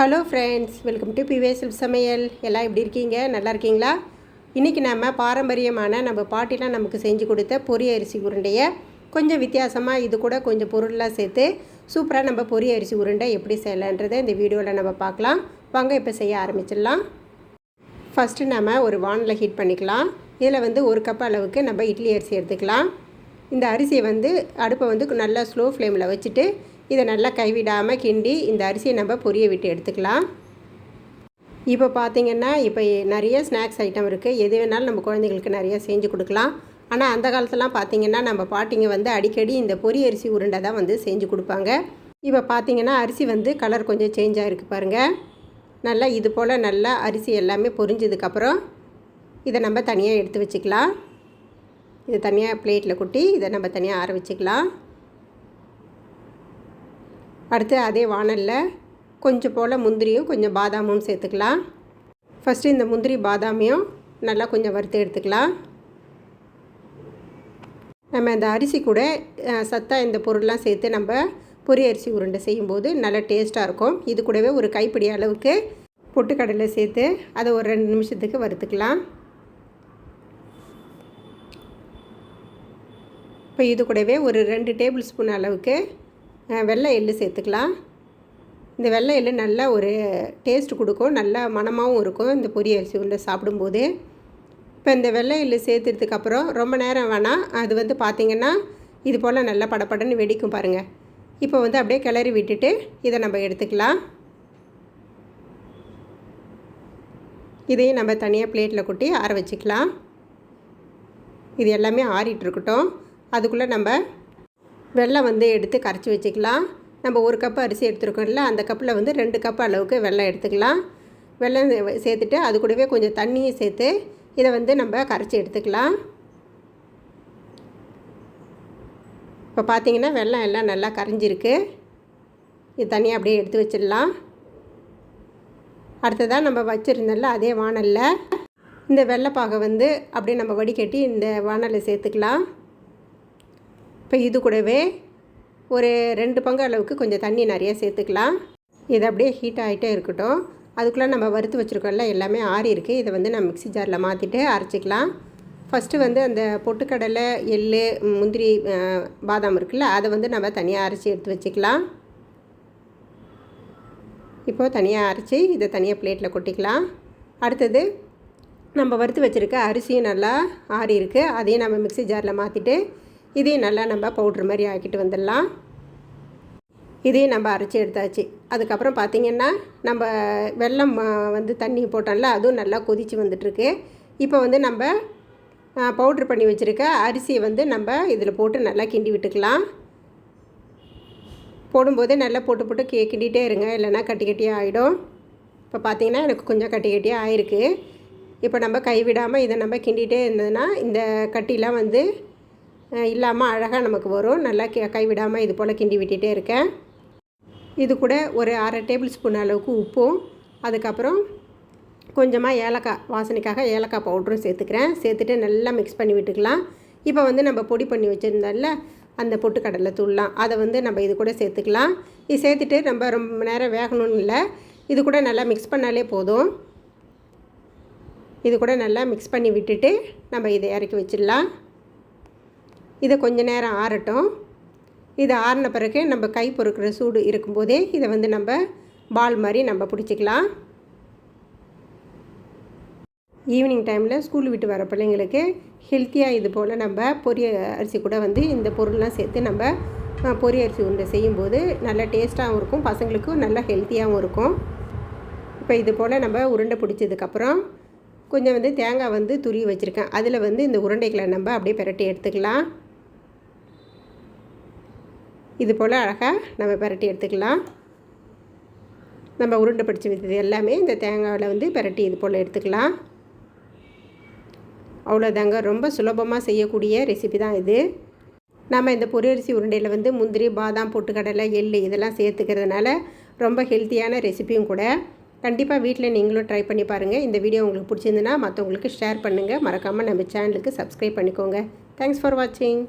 Hello friends welcome to பிவே சமையல் எல்லாம் எப்படி இருக்கீங்க? நல்லா இருக்கீங்களா? இன்றைக்கி நம்ம பாரம்பரியமான நம்ம பாட்டிலாம் நமக்கு செஞ்சு கொடுத்த பொரி அரிசி உருண்டையை கொஞ்சம் வித்தியாசமாக இது கூட கொஞ்சம் பொருள்லாம் சேர்த்து சூப்பராக நம்ம பொரி அரிசி உருண்டை எப்படி செய்யலான்றதை இந்த வீடியோவில் நம்ம பார்க்கலாம். வாங்க இப்போ செய்ய ஆரம்பிச்சிடலாம். ஃபஸ்ட்டு நம்ம ஒரு வானில் ஹீட் பண்ணிக்கலாம். இதில் வந்து ஒரு கப் அளவுக்கு நம்ம இட்லி அரிசி எடுத்துக்கலாம். இந்த அரிசியை வந்து அடுப்பை வந்து நல்லா ஸ்லோ ஃப்ளேமில் வச்சுட்டு இதை நல்லா கைவிடாமல் கிண்டி இந்த அரிசியை நம்ம பொரிய விட்டு எடுத்துக்கலாம். இப்போ பார்த்திங்கன்னா இப்போ நிறைய ஸ்நாக்ஸ் ஐட்டம் இருக்குது எது வேணாலும் நம்ம குழந்தைங்களுக்கு நிறைய செஞ்சு கொடுக்கலாம். ஆனால் அந்த காலத்துலாம் பார்த்திங்கன்னா நம்ம பாட்டிங்க வந்து அடிக்கடி இந்த பொரி அரிசி உருண்டை தான் வந்து செஞ்சு கொடுப்பாங்க. இப்போ பார்த்திங்கன்னா அரிசி வந்து கலர் கொஞ்சம் சேஞ்ச் ஆகிருக்கு பாருங்கள் நல்லா இது போல் நல்லா அரிசி எல்லாமே பொரிஞ்சதுக்கப்புறம் இதை நம்ம தனியாக எடுத்து வச்சுக்கலாம். இதை தனியாக பிளேட்டில் கொட்டி இதை நம்ம தனியாக ஆற வச்சுக்கலாம். அடுத்து அதே வானலில் கொஞ்சம் போல் முந்திரியும் கொஞ்சம் பாதாமும் சேர்த்துக்கலாம். ஃபஸ்ட்டு இந்த முந்திரி பாதாமையும் நல்லா கொஞ்சம் வறுத்து எடுத்துக்கலாம். நம்ம இந்த அரிசி கூட சத்தாக இந்த பொருள்லாம் சேர்த்து நம்ம பொரி அரிசி உருண்டை செய்யும்போது நல்லா டேஸ்ட்டாக இருக்கும். இது கூடவே ஒரு கைப்பிடி அளவுக்கு பொட்டுக்கடலை சேர்த்து அதை ஒரு ரெண்டு நிமிஷத்துக்கு வறுத்துக்கலாம். இப்போ இது கூடவே ஒரு ரெண்டு டேபிள் ஸ்பூன் அளவுக்கு வெள்ளை எள்ளு சேர்த்துக்கலாம். இந்த வெள்ளை எள்ளு நல்லா ஒரு டேஸ்ட் கொடுக்கும். நல்லா மனமாகவும் இருக்கும். இந்த பொரிய அரிசி உருண்டை சாப்பிடும்போது. இப்போ இந்த வெள்ளை எள்ளு சேர்த்துறதுக்கப்புறம் ரொம்ப நேரம் வேணாம் அது வந்து பார்த்திங்கன்னா இது போல் நல்லா படப்படன்னு வெடிக்கும் பாருங்கள் இப்போ வந்து அப்படியே கிளறி விட்டுட்டு இதை நம்ம எடுத்துக்கலாம். இதையும் நம்ம தனியாக பிளேட்டில் கொட்டி ஆற வச்சுக்கலாம். இது எல்லாமே ஆறிட்டுருக்கட்டும் அதுக்குள்ளே நம்ம வெள்ளம் வந்து எடுத்து கரைச்சி வச்சுக்கலாம். நம்ம ஒரு கப்பு அரிசி எடுத்துருக்கோம்ல அந்த கப்பில் வந்து ரெண்டு கப் அளவுக்கு வெள்ளம் எடுத்துக்கலாம். வெள்ளம் சேர்த்துட்டு அது கூடவே கொஞ்சம் தண்ணியும் சேர்த்து இதை வந்து நம்ம கரைச்சி எடுத்துக்கலாம். இப்போ பார்த்திங்கன்னா வெள்ளம் எல்லாம் நல்லா கரைஞ்சிருக்கு. இது தனியாக அப்படியே எடுத்து வச்சிடலாம். அடுத்ததாக நம்ம வச்சுருந்தோம்ல அதே வானலில். இந்த வெள்ளைப்பாகை வந்து அப்படியே நம்ம வடிகட்டி இந்த வானலை சேர்த்துக்கலாம். இப்போ இது கூடவே ஒரு ரெண்டு பங்கு அளவுக்கு கொஞ்சம் தண்ணி நிறையா சேர்த்துக்கலாம். இது அப்படியே ஹீட் ஆகிட்டே இருக்கட்டும். அதுக்குள்ளே நம்ம வறுத்து வச்சுருக்கோம்ல எல்லாமே ஆறி இருக்குது இதை வந்து நம்ம மிக்சி ஜாரில் மாற்றிட்டு அரைச்சிக்கலாம். ஃபஸ்ட்டு வந்து அந்த பொட்டுக்கடலை எள் முந்திரி பாதாம் இருக்குல்ல அதை வந்து நம்ம தனியாக அரைச்சி எடுத்து வச்சுக்கலாம். இப்போது தனியாக அரைச்சி இதை தனியாக பிளேட்டில் கொட்டிக்கலாம். அடுத்தது நம்ம வறுத்து வச்சுருக்க அரிசியும் நல்லா ஆறி இருக்குது அதையும் நம்ம மிக்சி ஜாரில் மாற்றிட்டு இதையும் நல்லா நம்ம பவுட்ரு மாதிரி ஆக்கிட்டு வந்துடலாம். இதையும் நம்ம அரைச்சி எடுத்தாச்சு. அதுக்கப்புறம் பார்த்திங்கன்னா நம்ம வெள்ளம் வந்து தண்ணி போட்டோம்ல அதுவும் நல்லா கொதித்து வந்துட்டுருக்கு. இப்போ வந்து நம்ம பவுட்ரு பண்ணி வச்சுருக்க அரிசியை வந்து நம்ம இதில் போட்டு நல்லா கிண்டி விட்டுக்கலாம். போடும்போதே நல்லா போட்டு போட்டு கே கிண்டிகிட்டே இருங்க. இல்லைன்னா கட்டி கட்டியாக ஆகிடும் இப்போ பார்த்திங்கன்னா எனக்கு கொஞ்சம் கட்டி கட்டியாக ஆயிருக்கு. இப்போ நம்ம கைவிடாமல் இதை நம்ம கிண்டிகிட்டே இருந்ததுன்னா இந்த கட்டிலாம் வந்து இல்லாமல் அழகாக நமக்கு வரும். நல்லா கைவிடாமல் இது போல் கிண்டி விட்டுட்டே இருக்கேன். இது கூட ஒரு அரை டேபிள் ஸ்பூன் அளவுக்கு உப்பும் அதுக்கப்புறம் கொஞ்சமாக ஏலக்காய் வாசனைக்காக ஏலக்காய் பவுடரும் சேர்த்துக்கிறேன். சேர்த்துட்டு நல்லா மிக்ஸ் பண்ணி விட்டுக்கலாம். இப்போ வந்து நம்ம பொடி பண்ணி வச்சுருந்தால அந்த பொட்டுக்கடலை தூள்லாம் அதை வந்து நம்ம இது கூட சேர்த்துக்கலாம். இது சேர்த்துட்டு நம்ம ரொம்ப நேரம் வேகணும்னு இல்லை இது கூட நல்லா மிக்ஸ் பண்ணாலே போதும். இது கூட நல்லா மிக்ஸ் பண்ணி விட்டுட்டு நம்ம இதை இறக்கி வச்சிடலாம். இதை கொஞ்ச நேரம் ஆறட்டும். இது ஆறின பிறகு நம்ம கை பொறுக்கிற சூடு இருக்கும்போதே இதை வந்து நம்ம பால் மாதிரி நம்ம பிடிச்சிக்கலாம். ஈவினிங் டைமில் ஸ்கூல் விட்டு வர பிள்ளைங்களுக்கு ஹெல்த்தியாக இது போல் நம்ம பொரிய அரிசி கூட வந்து இந்த பொருள்லாம் சேர்த்து நம்ம பொரிய அரிசி உருண்டை செய்யும்போது நல்ல டேஸ்ட்டாகவும் இருக்கும் பசங்களுக்கும் நல்லா ஹெல்த்தியாகவும் இருக்கும். இப்போ இது போல் நம்ம உருண்டை பிடிச்சதுக்கப்புறம் கொஞ்சம் வந்து தேங்காய் வந்து துருவி வச்சுருக்கேன். அதில் வந்து இந்த உருண்டைகளை நம்ம அப்படியே பிரட்டி எடுத்துக்கலாம். இது போல் அழகாக நம்ம பரட்டி எடுத்துக்கலாம். நம்ம உருண்டை பிடிச்சி வைத்தது எல்லாமே இந்த தேங்காயில் வந்து பரட்டி இது போல் எடுத்துக்கலாம். அவ்வளோதாங்க. ரொம்ப சுலபமாக செய்யக்கூடிய ரெசிபி தான் இது. நம்ம இந்த பொரியரிசி உருண்டையில் வந்து முந்திரி பாதாம் பொட்டுக்கடலை எள் இதெல்லாம் சேர்த்துக்கிறதுனால ரொம்ப ஹெல்த்தியான ரெசிபியும் கூட. கண்டிப்பாக வீட்டில் நீங்களும் ட்ரை பண்ணி பாருங்கள் இந்த வீடியோ உங்களுக்கு பிடிச்சிருந்துன்னா மற்றவங்களுக்கு ஷேர் பண்ணுங்கள் மறக்காமல் நம்ம சேனலுக்கு சப்ஸ்கிரைப் பண்ணிக்கோங்க. தேங்க்ஸ் ஃபார் வாட்சிங்